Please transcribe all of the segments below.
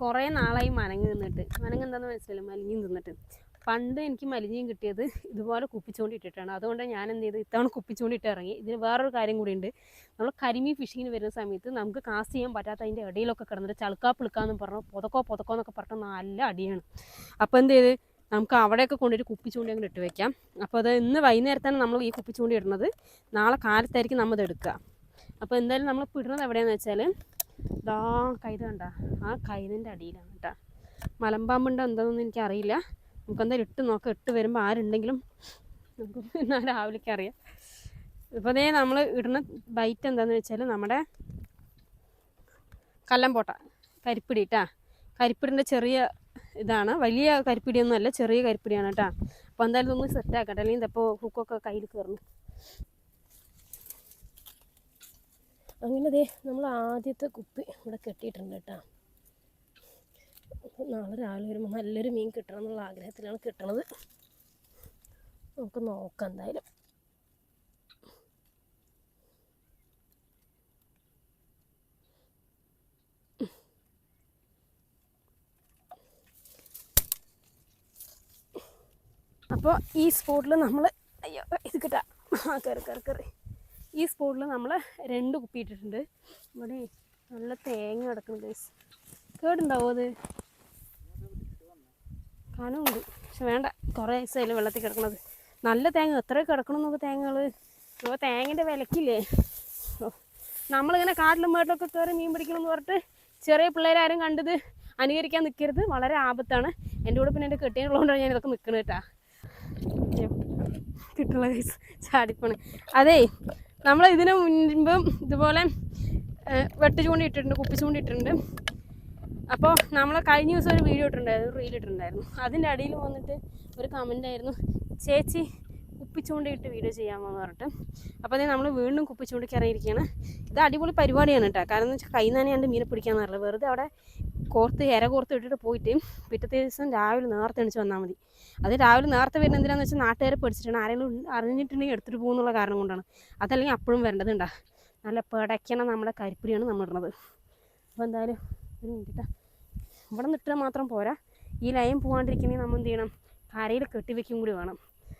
കുറേ നാളായി മനങ്ങ് നിന്നിട്ട്. മനങ്ങ് എന്താണെന്ന് മനസ്സിലായില്ല? മലിഞ്ഞും നിന്നിട്ട്. പണ്ട് എനിക്ക് മലിഞ്ഞും കിട്ടിയത് ഇതുപോലെ കുപ്പിച്ചുകൊണ്ടിട്ടിട്ടാണ് അതുകൊണ്ട് ഞാൻ എന്ത് ചെയ്ത് ഇത്തവണ കുപ്പിച്ചുകൊണ്ടിട്ട് ഇറങ്ങി. ഇതിന് വേറൊരു കാര്യം കൂടി ഉണ്ട് നമ്മൾ കരിമീൻ ഫിഷിങ്ങിന് വരുന്ന സമയത്ത് നമുക്ക് കാസ്റ്റ് ചെയ്യാൻ പറ്റാത്ത അതിന്റെ ഇടയിലൊക്കെ കിടന്നിട്ട് ചളുക്കാ പിളുക്കാന്ന് പറഞ്ഞു പുതക്കോ പുതക്കോ എന്നൊക്കെ പറഞ്ഞിട്ട് നല്ല അടിയാണ്. അപ്പോൾ എന്ത് ചെയ്ത്? നമുക്ക് അവിടെയൊക്കെ കൊണ്ടുപോയിട്ട് കുപ്പിച്ചൂണ്ടി അങ്ങോട്ട് ഇട്ട് വെക്കാം. അപ്പോൾ അത് ഇന്ന് വൈകുന്നേരത്താണ് നമ്മൾ ഈ കുപ്പിച്ചൂണ്ടി ഇടുന്നത്. നാളെ കാലത്തായിരിക്കും നമ്മൾ ഇത് എടുക്കുക. അപ്പോൾ എന്തായാലും നമ്മൾ ഇടുന്നത് എവിടെയാണെന്ന് വെച്ചാൽ ഇതാ കൈത കണ്ട. ആ കൈതിന്റെ അടിയിലാണ് കേട്ടോ മലമ്പാമ്പുണ്ടോ എന്താണെന്നൊന്നും എനിക്കറിയില്ല. നമുക്കെന്തായാലും ഇട്ട് നോക്കാം. ഇട്ട് വരുമ്പോൾ ആരുണ്ടെങ്കിലും നമുക്ക് എന്നാൽ രാവിലേക്ക് അറിയാം. ഇപ്പോൾ അതേ നമ്മൾ ഇടുന്ന ബൈറ്റ് എന്താണെന്ന് വെച്ചാൽ നമ്മുടെ കല്ലമ്പോട്ട കരിപ്പിടി കേട്ടാ കരിപ്പിടിന്റെ ചെറിയ ഇതാണ്. വലിയ കരിപ്പിടിയൊന്നും അല്ല ചെറിയ കരിപ്പിടിയാണ് കേട്ടോ അപ്പോൾ എന്തായാലും ഒന്ന് സെറ്റ് ആക്കട്ടെ. അല്ലെങ്കിൽ ഇതപ്പോൾ ഹുക്കൊക്കെ കയ്യിൽ കയറുന്നു അങ്ങനെ ദേ നമ്മൾ ആദ്യത്തെ കുപ്പി ഇവിടെ കെട്ടിയിട്ടുണ്ട് കേട്ടോ. നാളെ രാവിലെ വരുമ്പോൾ നല്ലൊരു മീൻ കിട്ടണം എന്നുള്ള ആഗ്രഹത്തിലാണ് കിട്ടണത്. നമുക്ക് നോക്കാം എന്തായാലും. അപ്പോൾ ഈ സ്പോട്ടിൽ നമ്മൾ അയ്യോ ഇത് കിട്ടാം. കയറി കയറി കയറി. ഈ സ്പോട്ടിൽ നമ്മൾ രണ്ട് കുപ്പി ഇട്ടിട്ടുണ്ട് ഇവിടെ നല്ല തേങ്ങ കിടക്കുന്നു ഗൈസ് കേടുണ്ടാവോ അത്? കനമുണ്ട്. പക്ഷെ വേണ്ട കുറേ ദിവസമായാലും വെള്ളത്തിൽ കിടക്കണത്. നല്ല തേങ്ങ എത്ര കിടക്കണം നോക്ക് തേങ്ങകൾ ഇപ്പോൾ തേങ്ങന്റെ വിലക്കില്ലേ? നമ്മളിങ്ങനെ കാട്ടിലും മേട്ടിലൊക്കെ കയറി മീൻ പിടിക്കണമെന്ന് പറഞ്ഞിട്ട് ചെറിയ പിള്ളേരാരും കണ്ടത് അനുകരിക്കാൻ നിൽക്കരുത് വളരെ ആപത്താണ്. എന്റെ കൂടെ പിന്നെ എന്റെ കെട്ടിയുള്ളതുകൊണ്ടാണ് ഞാൻ ഇതൊക്കെ നിൽക്കുന്നത് കേട്ടാ. കിട്ടുള്ള ചാടിപ്പോണ്. അതേ നമ്മൾ ഇതിന് മുൻപ് ഇതുപോലെ വെട്ട് ചൂണ്ടി ഇട്ടിട്ടുണ്ട് കുപ്പി ചൂണ്ടി ഇട്ടിട്ടുണ്ട് അപ്പോൾ നമ്മൾ കഴിഞ്ഞ ദിവസം ഒരു വീഡിയോ ഇട്ടിട്ടുണ്ടായിരുന്നു റീൽ ഇട്ടിട്ടുണ്ടായിരുന്നു. അതിന്റെ അടിയിൽ വന്നിട്ട് ഒരു കമന്റ് ആയിരുന്നു ചേച്ചി ചൂണ്ടിയിട്ട് വീഡിയോ ചെയ്യാമോ? എന്ന് പറഞ്ഞിട്ട്. അപ്പോൾ അതേ നമ്മൾ വീണ്ടും കുപ്പിച്ചൂണ്ടിക്ക് ഇറങ്ങിയിരിക്കുകയാണ്. ഇത് അടിപൊളി പരിപാടിയാണ് കേട്ടോ കാരണം എന്ന് വെച്ചാൽ കൈ നനയാണ്ട് മീനെ പിടിക്കാന്ന് പറഞ്ഞത് വെറുതെ അവിടെ കോർത്ത് ഇര കോർത്ത് ഇട്ടിട്ട് പോയിട്ട് പിറ്റത്തെ ദിവസം രാവിലെ നേരത്തെ എണിച്ച് വന്നാൽ മതി. അത് രാവിലെ നേരത്തെ വരുന്ന എന്തിനാന്ന് വെച്ചാൽ നാട്ടുകാരെ പഠിച്ചിട്ടാണ് ആരെങ്കിലും അറിഞ്ഞിട്ടുണ്ടെങ്കിൽ എടുത്തിട്ട് പോകുന്നുള്ള കാരണം കൊണ്ടാണ്. അതല്ലെങ്കിൽ അപ്പോഴും വരേണ്ടതുണ്ടാ നല്ല പിടയ്ക്കണ നമ്മുടെ കരിപ്പുരിയാണ് നമ്മൾ ഇടുന്നത്. അപ്പോൾ എന്തായാലും ഒരു മിനിറ്റ് ഇവിടെ നിന്നിട്ട് മാത്രം പോരാ. ഈ ലൈൻ പോകാണ്ടിരിക്കണമെങ്കിൽ നമ്മൾ എന്ത് ചെയ്യണം? കരയിൽ കെട്ടിവെക്കും കൂടി വേണം.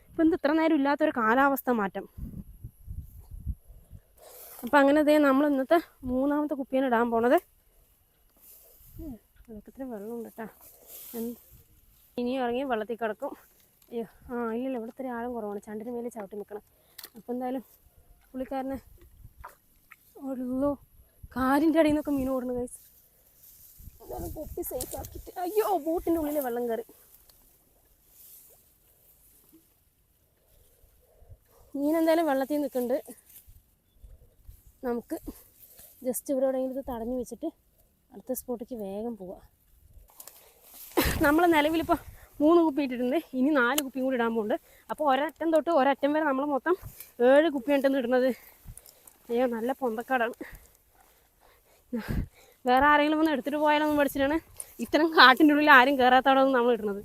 ഇപ്പം എന്ത് ഇത്ര നേരം ഇല്ലാത്തൊരു കാലാവസ്ഥ മാറ്റം. അപ്പം അങ്ങനെ ദേ നമ്മൾ ഇന്നത്തെ മൂന്നാമത്തെ കുപ്പിയാണ് ഇടാൻ പോണത്. വെള്ളത്തിൽ വെള്ളമുണ്ട് കേട്ടോ എന്ത് ഇനിയും ഇറങ്ങി വെള്ളത്തിൽ കിടക്കും. അയ്യോ ആ ഇല്ലല്ലോ ഇവിടെ ഇത്തിരി ആഴം കുറവാണ്. ചണ്ടിന് മേലെ ചവിട്ടി നിൽക്കണം. അപ്പം എന്തായാലും പുള്ളിക്കാരനെ ഉള്ളൂ. കാലിന്റെ അടിയിൽ നിന്നൊക്കെ മീൻ ഓടുന്നു കൈസ് എന്തായാലും കൊപ്പി സേഫ് അയ്യോ ബോട്ടിന്റെ ഉള്ളിൽ വെള്ളം കയറി മീൻ എന്തായാലും വെള്ളത്തിൽ നിൽക്കുന്നുണ്ട്. നമുക്ക് ജസ്റ്റ് ഇവിടെ എവിടെയെങ്കിലും ഇത് തടഞ്ഞു വെച്ചിട്ട് അടുത്ത സ്പോട്ടിലേക്ക് വേഗം പോവാം. നമ്മൾ നിലവിലിപ്പോൾ മൂന്ന് കുപ്പി ഇട്ടിട്ടുണ്ട്. ഇനി നാല് കുപ്പിയും കൂടി ഇടാൻ പോകുന്നുണ്ട് അപ്പോൾ ഒരറ്റം തൊട്ട് ഒരറ്റം വരെ നമ്മൾ മൊത്തം ഏഴ് കുപ്പിയായിട്ടാണ് ഇടുന്നത്. അയ്യോ നല്ല പൊന്തക്കാടാണ്. വേറെ ആരെങ്കിലും ഒന്ന് എടുത്തിട്ട് പോയാലൊന്നും പഠിച്ചിട്ടാണ് ഇത്തരം കാട്ടിന്റെ ഉള്ളിൽ ആരും കയറാത്തവിടെയൊന്നും നമ്മൾ ഇടുന്നത്.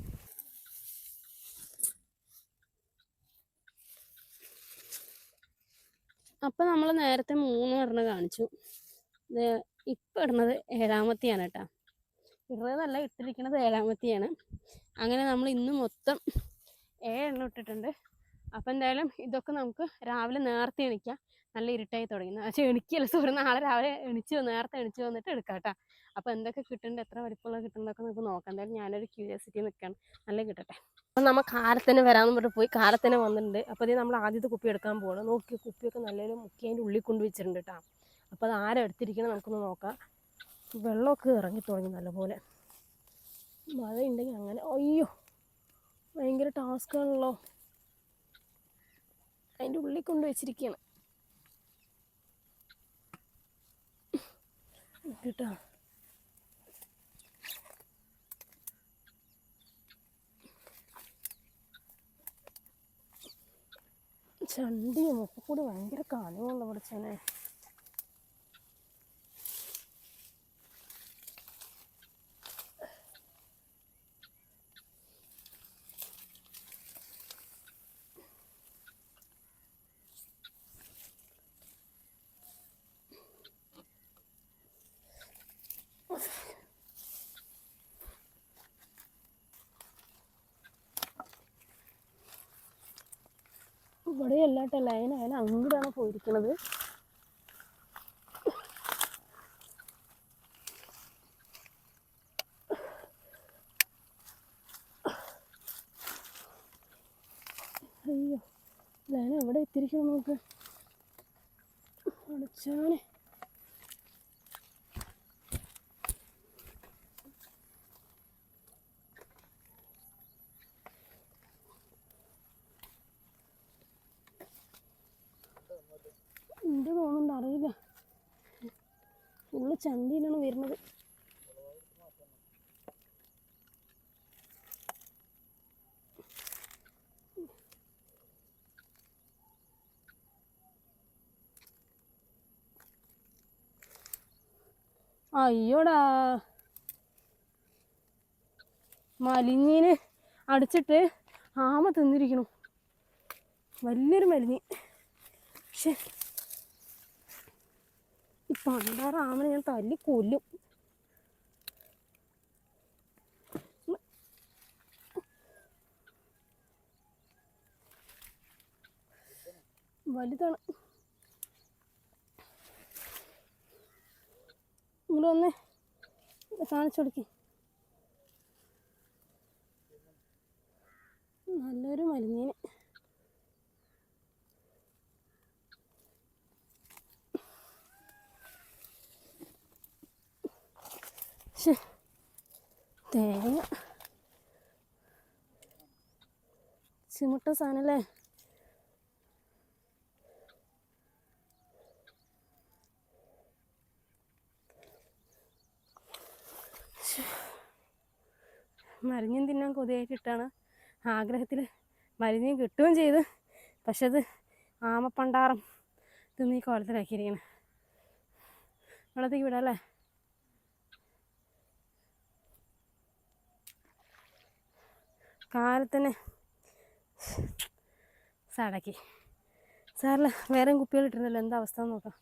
അപ്പം നമ്മൾ നേരത്തെ മൂന്ന് ഇടണ കാണിച്ചു. ഇപ്പം ഇടുന്നത് ഏഴാമത്തെയാണ് കേട്ടോ. ഇടുന്നതല്ല ഇട്ടിരിക്കുന്നത് ഏഴാമത്തെയാണ് അങ്ങനെ നമ്മൾ ഇന്ന് മൊത്തം ഏഴെണ്ണം ഇട്ടിട്ടുണ്ട്. അപ്പം എന്തായാലും ഇതൊക്കെ നമുക്ക് രാവിലെ നേരത്തെ എണിക്കാം. നല്ല ഇരുട്ടായി തുടങ്ങി. പക്ഷേ എണിക്കല്ല. സോറി നാളെ രാവിലെ എണിച്ച് നേരത്തെ എണിച്ച് വന്നിട്ട് എടുക്കാം കേട്ടോ. അപ്പോൾ എന്തൊക്കെ കിട്ടുന്നുണ്ട് എത്ര വലിപ്പമുള്ള കിട്ടുന്നതൊക്കെ നമുക്ക് നോക്കാം. എന്തായാലും ഞാനൊരു ക്യൂരിയോസിറ്റി നിൽക്കുകയാണ് നല്ല കിട്ടട്ടെ. അപ്പം നമ്മൾ കാലത്തന്നെ വരാമെന്ന് പറഞ്ഞിട്ട് പോയി. കാലത്തന്നെ വന്നിട്ടുണ്ട്. അപ്പോൾ ഇത് നമ്മൾ ആദ്യത്തെ കുപ്പി എടുക്കാൻ പോകണം നോക്കി കുപ്പിയൊക്കെ നല്ലൊരു മുക്കി അതിന്റെ ഉള്ളിൽ കൊണ്ട് വെച്ചിട്ടുണ്ട് കേട്ടോ. അപ്പോൾ അത് ആരെടുത്തിരിക്കണം നമുക്കൊന്ന് നോക്കാം. വെള്ളമൊക്കെ ഇറങ്ങി തുടങ്ങി നല്ലപോലെ. മഴയുണ്ടെങ്കിൽ അങ്ങനെ അയ്യോ ഭയങ്കര ടാസ്ക് ആണല്ലോ. അതിന്റെ ഉള്ളിൽ കൊണ്ട് വെച്ചിരിക്കുകയാണ് കേട്ടോ? ചണ്ടിയും ഒക്കെ കൂടി ഭയങ്കര കനമുള്ള പഠിച്ചനെ ഇവിടെ അല്ലാട്ടെ ലൈൻ അതിന് അങ്ങോട്ടാണ് പോയിരിക്കുന്നത് അയ്യോ ലൈൻ എവിടെ എത്തിയിരിക്കണം നമുക്ക്? അടച്ചാനെ എന്റെ തോന്നുന്നുണ്ട് അറിയില്ല ഫുള്ള് ചണ്ടിയിലാണ് വരുന്നത്. അയ്യോടാ. മലിഞ്ഞീന് അടിച്ചിട്ട് ആമ തിന്നിരിക്കണു. വലിയൊരു മലിഞ്ഞ്. പക്ഷെ ഈ ഞാൻ തല്ലി കൊല്ലും. വലുതാണ്. ഇങ്ങോട്ട് ഒന്ന് കാണിച്ചു കൊടുക്കി. നല്ലൊരു മലിഞ്ഞീന് തേങ്ങ ചിമുട്ട സാധനല്ലേ മരുന്നും തിന്നാൻ കൊതിയായിട്ടിട്ടാണ് ആഗ്രഹത്തിൽ മരുന്നും കിട്ടുകയും ചെയ്ത്. പക്ഷെ അത് ആമപ്പണ്ടാറം തിന്ന് ഈ കോലത്തിലാക്കിയിരിക്കണം. വെള്ളത്തേക്ക് വിടാം അല്ലേ? കാലത്തന്നെ സാടാക്കി. സാറിൽ വേറെ കുപ്പികൾ ഇട്ടിരുന്നല്ലോ എന്താ അവസ്ഥ എന്ന് നോക്കാം.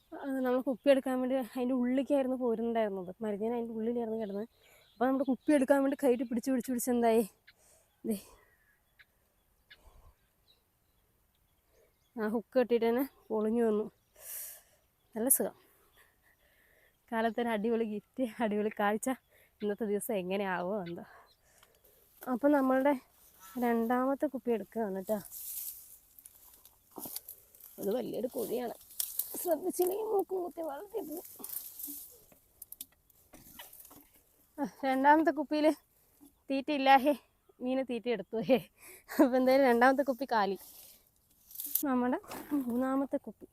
നമ്മൾ കുപ്പി എടുക്കാൻ വേണ്ടി അതിന്റെ ഉള്ളിലേക്കായിരുന്നു പോരുന്നുണ്ടായിരുന്നത്. മരുന്നിന് അതിന്റെ ഉള്ളിലായിരുന്നു കിടന്നത്. അപ്പോൾ നമ്മുടെ കുപ്പി എടുക്കാൻ വേണ്ടി കയ്യിട്ട് പിടിച്ച് പിടിച്ച് പിടിച്ച് എന്തായി? ദേ. ആ ഹുക്ക് കെട്ടിയിട്ട് തന്നെ പൊളിഞ്ഞു വന്നു. നല്ല സുഖം. കാലത്തൊരു അടിപൊളി ഗിഫ്റ്റ് അടിപൊളി കാഴ്ച. ഇന്നത്തെ ദിവസം എങ്ങനെയാവോ എന്തോ. അപ്പം നമ്മളുടെ രണ്ടാമത്തെ കുപ്പി എടുക്കുകയാണ് കേട്ടോ. അത് വലിയൊരു കുഴിയാണ്. ശ്രദ്ധിച്ചില്ലെങ്കിൽ മൂക്കും കുത്തി വളർത്തി ആ, രണ്ടാമത്തെ കുപ്പിയിൽ തീറ്റ ഇല്ലാഹേ മീന് തീറ്റ എടുത്തു. ഹേ അപ്പം എന്തായാലും രണ്ടാമത്തെ കുപ്പി കാലി. നമ്മുടെ മൂന്നാമത്തെ കുപ്പി.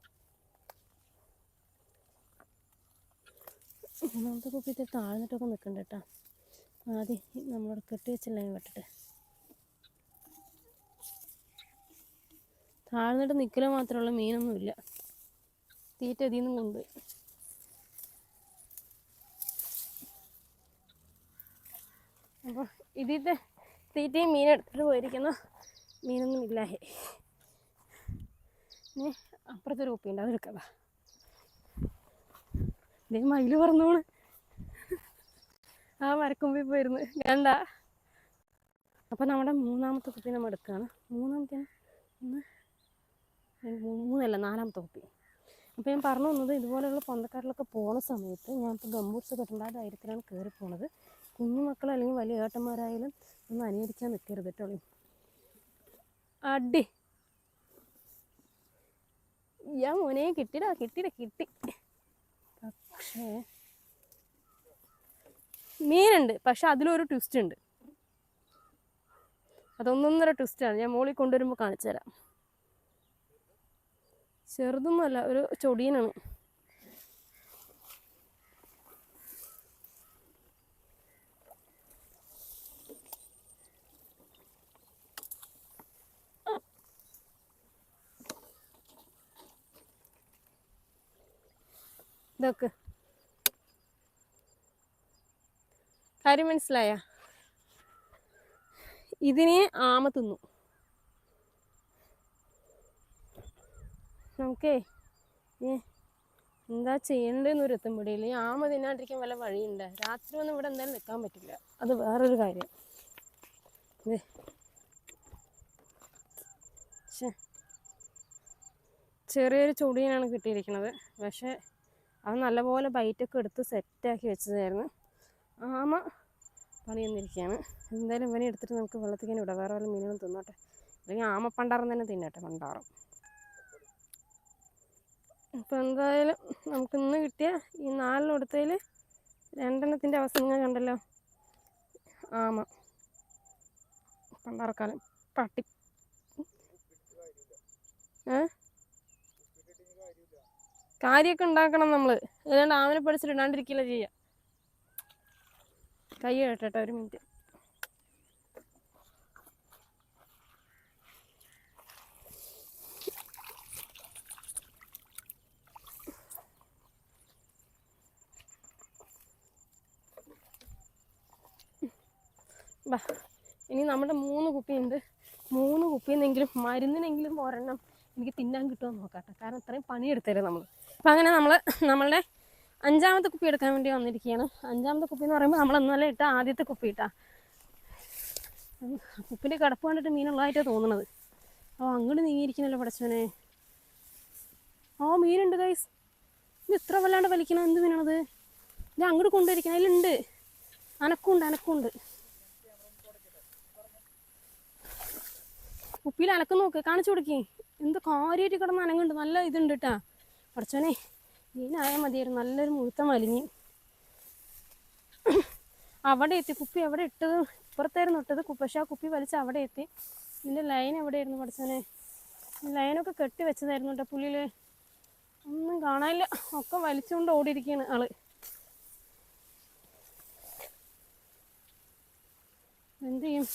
മൂന്നാമത്തെ കുപ്പി താഴ്ന്നിട്ടൊക്കെ നിൽക്കണ്ട കേട്ടോ. ആദ്യം നമ്മളോട് കെട്ടി വെച്ചില്ലെങ്കിൽ വെട്ടിട്ട്. താഴ്ന്നിട്ട് നിൽക്കൽ മാത്രമുള്ള മീനൊന്നുമില്ല. തീറ്റ അതിൽ നിന്നും കൊണ്ടുപോയി അപ്പോൾ തീറ്റയും മീൻ എടുത്തിട്ട് പോയിരിക്കുന്ന. മീനൊന്നും ഇല്ലാഹേ അപ്പുറത്തെ അപ്പുറത്തൊരു കുപ്പിയുണ്ട് ഇതേ മയിൽ പറന്നോണ് ആ മരക്കൊമ്പിൽ പോയിരുന്നു. കണ്ട? അപ്പം നമ്മുടെ മൂന്നാമത്തെ കുപ്പി നമ്മൾ എടുക്കുകയാണ് മൂന്നാമത്തെ ഒന്ന് മൂന്നല്ല നാലാമത്തെ കുപ്പി അപ്പോൾ ഞാൻ പറഞ്ഞു വന്നത് ഇതുപോലെയുള്ള പൊന്തക്കാട്ടിലൊക്കെ പോകുന്ന സമയത്ത് ഞാനിപ്പോൾ ഗംബൂട്ട്സ് കെട്ടേണ്ട ആ ധൈര്യത്തിലാണ് കയറി പോണത്. കുഞ്ഞു മക്കൾ അല്ലെങ്കിൽ വലിയ ഏട്ടന്മാരായാലും ഒന്ന് അനുകരിക്കാൻ നിൽക്കരുത് കേട്ടോ. അടി. ഞാൻ മോനെ കിട്ടിടാ കിട്ടിടാ കിട്ടി. പക്ഷേ മീനുണ്ട് പക്ഷെ അതിലൊരു ട്വിസ്റ്റ് ഉണ്ട്. അതൊന്നൊന്നര ട്വിസ്റ്റാണ് ഞാൻ മോളിൽ കൊണ്ടുവരുമ്പോൾ കാണിച്ചു തരാം ചെറുതൊന്നുമല്ല ഒരു ചൊടിയനാണ്. ഇതൊക്കെ. കാര്യം മനസ്സിലായ? ഇതിനെ ആമ തിന്നു. നമുക്കേ എന്താ ചെയ്യേണ്ടതെന്ന് ഒരു എത്തും പിടിയില്ല ഈ ആമ തിന്നാണ്ടിരിക്കാൻ വല്ല വഴിയുണ്ട്? രാത്രി ഒന്നും ഇവിടെ എന്തായാലും നിൽക്കാൻ പറ്റില്ല. അത് വേറൊരു കാര്യം. ചെറിയൊരു ചൊടിയനാണ് കിട്ടിയിരിക്കുന്നത് പക്ഷേ അത് നല്ലപോലെ ബൈറ്റൊക്കെ എടുത്ത് സെറ്റാക്കി വെച്ചതായിരുന്നു. ആമ പണിയെന്നിരിക്കുകയാണ് എന്തായാലും ഇവനെ എടുത്തിട്ട് നമുക്ക് വെള്ളത്തിക്കാൻ വിടാം. വേറെ വല്ല മീനുകളും തിന്നോട്ടെ. അല്ലെങ്കിൽ ആമ തന്നെ തിന്നട്ടെ പണ്ടാറം. അപ്പോൾ എന്തായാലും നമുക്ക് ഇന്ന് കിട്ടിയ ഈ നാലിനടുത്തതിൽ രണ്ടെണ്ണത്തിന്റെ അവസ്ഥ നിങ്ങൾ കണ്ടല്ലോ. ആമ. പണ്ടാർക്കാലം പട്ടി. ഏ? കാര്യമൊക്കെ ഉണ്ടാക്കണം നമ്മൾ ഏതാണ്ട് ആമനെ പഠിച്ചിട്ട് ഇടാണ്ടിരിക്കില്ല ചെയ്യുക കൈ കേട്ടോ ഒരു മിനിറ്റ്. ബാ ഇനി നമ്മുടെ മൂന്ന് കുപ്പിയുണ്ട്. മൂന്ന് കുപ്പിന്നെങ്കിലും മരുന്നിനെങ്കിലും ഒരെണ്ണം എനിക്ക് തിന്നാൻ കിട്ടുമോ നോക്കാട്ടെ. കാരണം ഇത്രയും പണിയെടുത്തല്ലേ നമ്മൾ അപ്പം അങ്ങനെ നമ്മൾ നമ്മളുടെ അഞ്ചാമത്തെ കുപ്പി എടുക്കാൻ വേണ്ടി വന്നിരിക്കുകയാണ്. അഞ്ചാമത്തെ കുപ്പി എന്ന് പറയുമ്പോൾ നമ്മൾ ഇന്നലെ ഇട്ട ആദ്യത്തെ കുപ്പി ഇട്ടാ. കുപ്പിന്റെ കിടപ്പ് കണ്ടിട്ട് മീനുള്ളതായിട്ടാണ് തോന്നുന്നത് ഓ അങ്ങോട്ട് നീങ്ങിയിരിക്കുന്നല്ലോ പടച്ചവനെ ഓ മീനുണ്ട് ഗൈസ് ഇത് ഇത്ര വല്ലാണ്ട് വലിക്കണം എന്ത് മീനാണത്? ഇത് അങ്ങോട്ട് കൊണ്ടുവരിക്കണം. അതിലുണ്ട്. അനക്കുണ്ട് അനക്കുണ്ട്. കുപ്പിയിൽ അലക്കം നോക്ക് കാണിച്ചു കൊടുക്കേ. എന്ത് കാര്യമായിട്ട് കിടന്ന് അനങ്ങുണ്ട് നല്ല ഇതുണ്ട് കേട്ടാ പഠിച്ചോനെ മീനായാൽ മതിയായിരുന്നു. നല്ലൊരു മുഴുത്ത മലിഞ്ഞ് അവിടെ എത്തി. കുപ്പി അവിടെ ഇട്ടത് ഇപ്പുറത്തായിരുന്നു ഇട്ടത്. പക്ഷെ ആ കുപ്പി വലിച്ച് അവിടെ എത്തി. ഇതിന്റെ ലൈൻ എവിടെയായിരുന്നു പഠിച്ചോനെ ലൈനൊക്കെ കെട്ടി വെച്ചതായിരുന്നു കേട്ടോ പുള്ളിയിൽ ഒന്നും കാണാനില്ല. ഒക്കെ വലിച്ചുകൊണ്ട് ഓടിയിരിക്കുകയാണ് ആൾ. എന്ത് ചെയ്യും?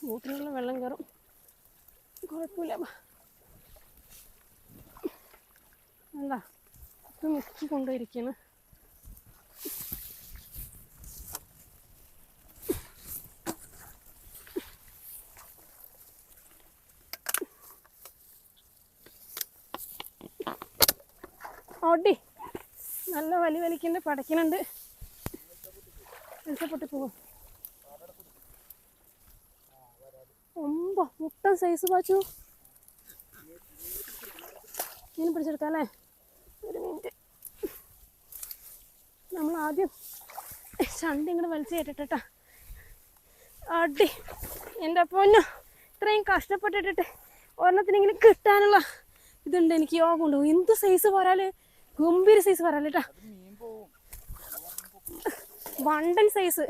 ബോട്ടിലുള്ള വെള്ളം കയറും. കുഴപ്പമില്ല. എന്താ? ഇത് മുക്കി കൊണ്ടുപോയിരിക്കുന്നു ഓടി നല്ല വലി വലിക്കുന്നുണ്ട് പടയ്ക്കുന്നുണ്ട് രക്ഷപ്പെട്ട് പോകും ഒമ്പ മുട്ടൻ സൈസ് പാച്ചു. മീൻ പിടിച്ചെടുക്കാം ഒരു മിനിറ്റ് നമ്മൾ ആദ്യം ചണ്ടി ഇങ്ങോട്ട് വലിച്ചു കയറ്റിട്ടാ അടി എന്റെ പൊന്നു ഇത്രയും കഷ്ടപ്പെട്ടിട്ടിട്ട് ഒരെണ്ണത്തിനെങ്കിലും കിട്ടാനുള്ള ഇതുണ്ട് എനിക്ക് യോഗം എന്ത് സൈസ് വരാൽ ഗംഭീര സൈസ് വരാൽ കേട്ടാ വണ്ടൻ സൈസ്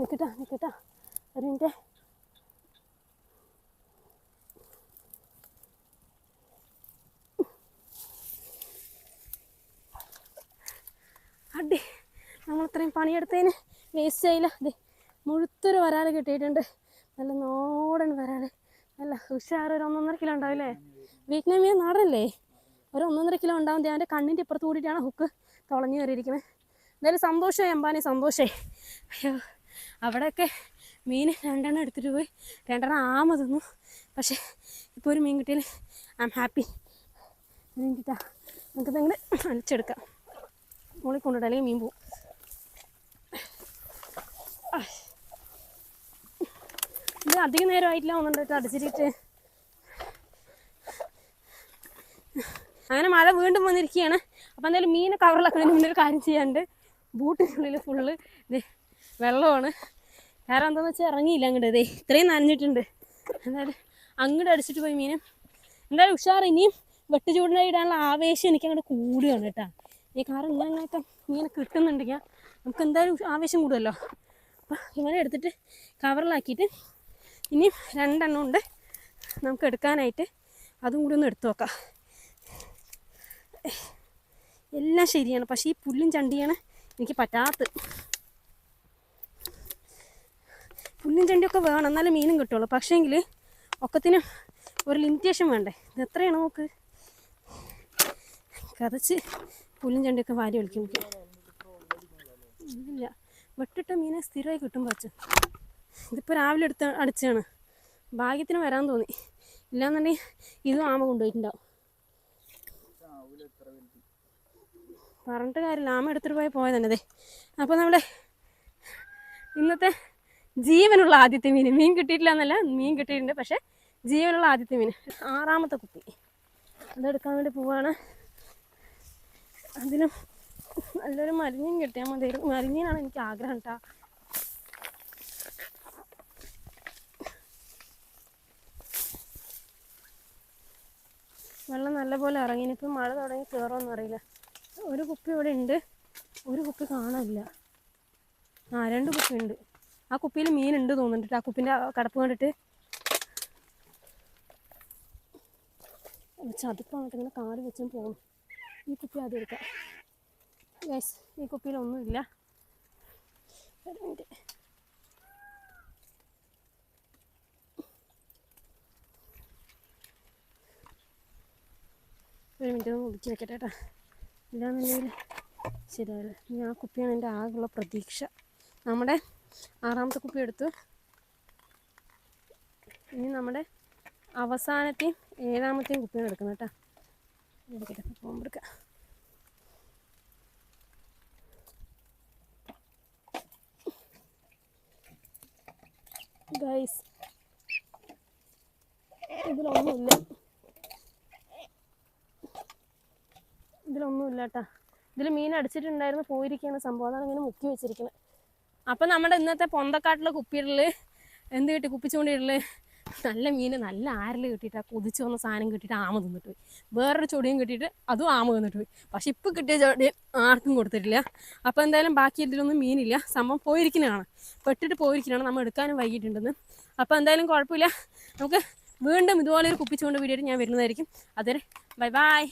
നിക്കട്ടാ നിക്കട്ടാ. ഒരു അടി നമ്മൾ ഇത്രയും പണിയെടുത്തതിന് വേസ്റ്റ് ആയില്ല. അതെ മുഴുത്തൊരു വരാൽ കിട്ടിയിട്ടുണ്ട്. നല്ല നോടൻ വരാൽ നല്ല ഉഷാർ ഒരു ഒന്നൊന്നര കിലോ ഉണ്ടാവില്ലേ വീക്ക്നമീൻ നാടല്ലേ ഒരു ഒന്നൊന്നര കിലോ ഉണ്ടാവും. അവന്റെ കണ്ണിന്റെ ഇപ്പുറത്ത് കൂടിയിട്ടാണ് ഹുക്ക് തുളഞ്ഞു കയറിയിരിക്കുന്നത് എന്തായാലും സന്തോഷമായി അമ്പാനെ സന്തോഷമായി. അയ്യോ. അവിടെയൊക്കെ മീൻ രണ്ടെണ്ണം എടുത്തിട്ട് പോയി. രണ്ടെണ്ണം ആമ തിന്നു. പക്ഷേ ഇപ്പോൾ ഒരു മീൻ കിട്ടിയാൽ ഐ എം ഹാപ്പി മീൻ കിട്ടാ. നമുക്ക് അങ്ങോട്ട് അണിച്ചെടുക്കാം. മുകളിൽ കൊണ്ടിട്ട് അല്ലെങ്കിൽ മീൻ പോവും. ഇത് അധികം നേരം ആയിട്ടില്ല കേട്ടോ അടിച്ചിട്ട് അങ്ങനെ മഴ വീണ്ടും വന്നിരിക്കുകയാണ്. അപ്പം എന്തായാലും മീനെ കവറിലാക്കുന്നതിന് മുന്നേ ഒരു കാര്യം ചെയ്യാണ്ട് ബൂട്ടിനുള്ളിൽ ഫുള്ള് വെള്ളമാണ്. കാരണം എന്താണെന്ന് വെച്ചാൽ ഇറങ്ങിയില്ല അങ്ങോട്ട് ഇതേ ഇത്രയും നനഞ്ഞിട്ടുണ്ട്. എന്തായാലും അങ്ങോട്ട് അടിച്ചിട്ട് പോയി മീനും. എന്തായാലും ഉഷാർ ഇനിയും വെട്ടുചൂടിനായി ഇടാനുള്ള ആവേശം എനിക്ക് അങ്ങോട്ട് കൂടുകയാണ് കേട്ടോ. ഈ കാർ ഇങ്ങനെ ഇങ്ങനെയൊക്കെ ഇങ്ങനെ കിട്ടുന്നുണ്ടെങ്കിൽ നമുക്ക് എന്തായാലും ആവേശം കൂടുമല്ലോ അപ്പം ഇങ്ങനെ എടുത്തിട്ട് കവറിലാക്കിയിട്ട് ഇനിയും രണ്ടെണ്ണം ഉണ്ട്. നമുക്ക് എടുക്കാനായിട്ട് അതും കൂടി ഒന്ന് എടുത്തു നോക്കാം. എല്ലാം ശരിയാണ്. പക്ഷേ ഈ പുല്ലും ചണ്ടിയാണ് എനിക്ക് പറ്റാത്തത്. പുല്ലും ചെണ്ടിയൊക്കെ വേണം എന്നാലേ മീനും കിട്ടുള്ളൂ. പക്ഷേങ്കിൽ ഒക്കത്തിന് ഒരു ലിമിറ്റേഷൻ വേണ്ടേ? ഇത് എത്രയാണ് നോക്ക് കതച്ച് പുല്ലും ചെണ്ടിയൊക്കെ വാരി ഒളിക്കും ഇല്ല. വെട്ടിട്ട മീനെ സ്ഥിരമായി കിട്ടും പച്ച ഇതിപ്പോൾ രാവിലെ എടുത്ത് അടിച്ചാണ് ഭാഗ്യത്തിന് വരാൻ തോന്നി. ഇല്ലാന്നുണ്ടെങ്കിൽ ഇതും ആമ കൊണ്ടുപോയിട്ടുണ്ടാവും. പറഞ്ഞിട്ട് കാര്യമില്ല. ആമ എടുത്തിട്ട് പോയി പോയതന്നെ അതെ അപ്പോൾ നമ്മുടെ ഇന്നത്തെ ജീവനുള്ള ആദ്യത്തെ മീൻ. മീൻ കിട്ടിയിട്ടില്ല എന്നല്ല മീൻ കിട്ടിയിട്ടുണ്ട്. പക്ഷെ ജീവനുള്ള ആദ്യത്തെ മീൻ. ആറാമത്തെ കുപ്പി. അതെടുക്കാൻ വേണ്ടി പോവാണ്. അതിലും നല്ലൊരു മരുന്നീൻ കിട്ടിയാൽ മതി. മരുന്നീനാണ് എനിക്ക് ആഗ്രഹം കേട്ടോ വെള്ളം നല്ലപോലെ ഇറങ്ങി. ഇനിയിപ്പം മഴ തുടങ്ങി കയറുമെന്ന് അറിയില്ല. ഒരു കുപ്പി ഇവിടെ ഉണ്ട്. ഒരു കുപ്പി കാണാനില്ല. ആ രണ്ട് കുപ്പി ഉണ്ട്. ആ കുപ്പിയിൽ മീൻ ഉണ്ട് തോന്നുന്നുണ്ട് ആ കുപ്പിന്റെ കടപ്പ് കണ്ടിട്ട് ചതുപ്പായിട്ട് ഇങ്ങനെ കാട് വെച്ചും പോകും ഈ കുപ്പി ആദ്യം എടുക്കാം. യെസ് ഈ കുപ്പിയിലൊന്നുമില്ല ഒരു മിനിറ്റ്. ഒന്ന് ഒതുക്കി വെക്കട്ടെ കേട്ടോ ഇല്ലാന്നുണ്ടെങ്കിൽ ശരിയാവില്ല. ഇനി ആ കുപ്പിയാണ് എന്റെ ആകെയുള്ള പ്രതീക്ഷ. നമ്മുടെ ആറാമത്തെ കുപ്പി എടുത്തു. ഇനി നമ്മുടെ അവസാനത്തെയും ഏഴാമത്തെയും കുപ്പിയാണ് എടുക്കുന്നത് കേട്ടോ. എടുക്കട്ടെ എടുക്കാം ഗൈസ് ഇതിലൊന്നുമില്ല. ഇതിലൊന്നുമില്ല കേട്ടാ. ഇതിൽ മീൻ അടിച്ചിട്ടുണ്ടായിരുന്നു പോയിരിക്കുകയാണ്. സംഭവം അതാണ് ഇങ്ങനെ മുക്കി വെച്ചിരിക്കുന്നത്. അപ്പം നമ്മുടെ ഇന്നത്തെ പൊന്തക്കാട്ടിലെ കുപ്പിയിടൽ എന്ത് കിട്ടി? കുപ്പിച്ചുകൊണ്ടിടൽ നല്ല മീൻ നല്ല ആരൽ കിട്ടിയിട്ട് കൊതിച്ചു വന്ന സാധനം കിട്ടിയിട്ട് ആമ തിന്നിട്ട് പോയി. വേറൊരു ചൊടിയും കിട്ടിയിട്ട് അതും ആമ തിന്നിട്ട് പോയി. പക്ഷെ ഇപ്പം കിട്ടിയ ചൊടി ആർക്കും കൊടുത്തിട്ടില്ല. അപ്പോൾ എന്തായാലും ബാക്കി ഇതിലൊന്നും മീനില്ല. സംഭവം പോയിരിക്കുന്നതാണ് പെട്ടിട്ട് പോയിരിക്കുന്നതാണ് നമ്മൾ എടുക്കാനും വൈകിട്ടുണ്ടെന്ന് അപ്പോൾ എന്തായാലും കുഴപ്പമില്ല. നമുക്ക് വീണ്ടും ഇതുപോലെ ഒരു കുപ്പിച്ചുകൊണ്ട് വീഡിയോ ഞാൻ വരുന്നതായിരിക്കും. അതുവരെ ബൈ ബൈ.